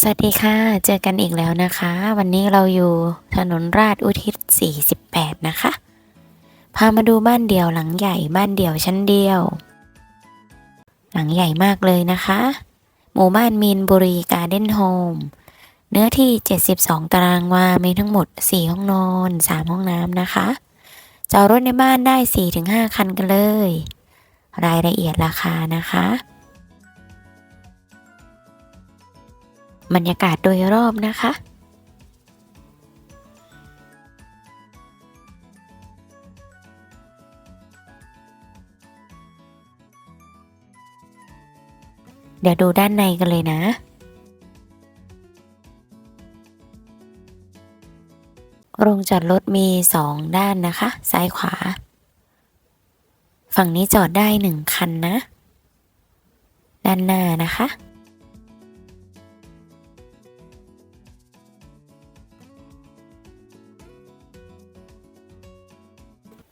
สวัสดีค่ะ เจอกันอีกแล้วนะคะ วันนี้เราอยู่ถนนราชอุทิศ 48 นะคะ พามาดูบ้านเดี่ยวหลังใหญ่บ้านเดี่ยวชั้นเดียว หลังใหญ่มากเลยนะคะ หมู่บ้านมีนบุรีการ์เด้นโฮม เนื้อที่ 72 ตารางวา มีทั้งหมด 4 ห้องนอน 3 ห้องน้ำนะคะ จอดรถในบ้านได้ 4-5 คันกันเลย รายละเอียดราคานะคะ บรรยากาศโดยรอบนะคะเดี๋ยวดูด้านในกันเลยนะ โรงจอดรถมีสองด้านนะคะ ซ้ายขวา ฝั่งนี้จอดได้หนึ่งคันนะ ด้านหน้านะคะ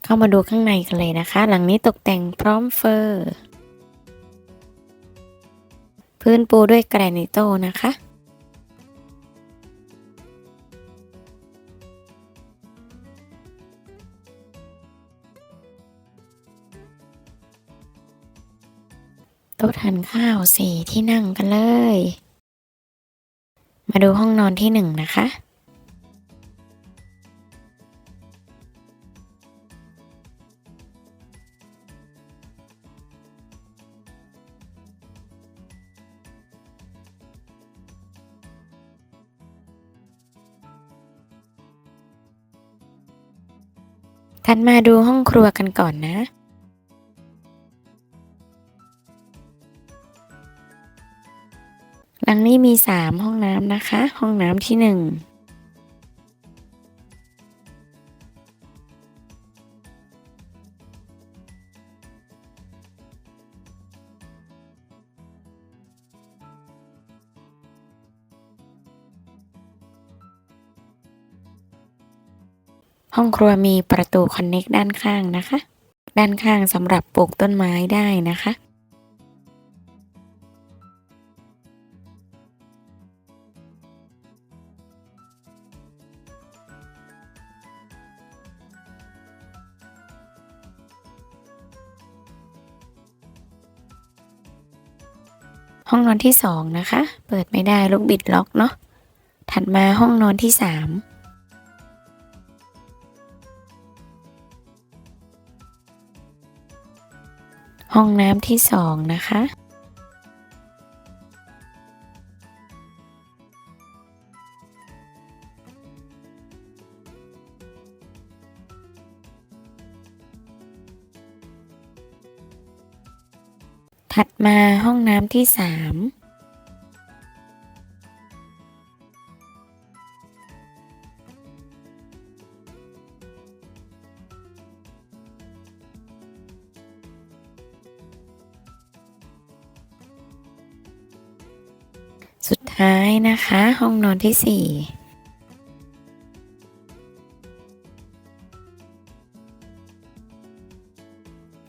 เข้ามาดูข้างในกันเลยนะคะ หลังนี้ตกแต่งพร้อมเฟอร์ พื้นปูด้วยแกรนิโตนะคะ โต๊ะทานข้าวสี่ที่นั่งกันเลย มาดูห้องนอนที่หนึ่งนะคะ ทันมาดูห้องครัวกันก่อนนะ หลังนี้มี 3 ห้องน้ำนะคะ ห้องน้ำที่ 1 ห้องครัวมีประตูคอนเน็กด้านข้างนะคะ ด้านข้างสำหรับปลูกต้นไม้ได้นะคะ ห้องนอนที่สองนะคะ เปิดไม่ได้ลูกบิดล็อกเนาะถัดมาห้องนอนที่สาม ห้องน้ำที่สองนะคะ ถัดมาห้องน้ำที่สาม สุดท้ายนะคะ ห้องนอนที่สี่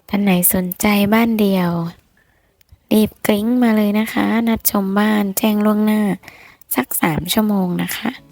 ท่านไหนสนใจบ้านเดียว รีบกริ้งมาเลยนะคะ นัดชมบ้านแจ้งล่วงหน้า สักสามชั่วโมงนะคะ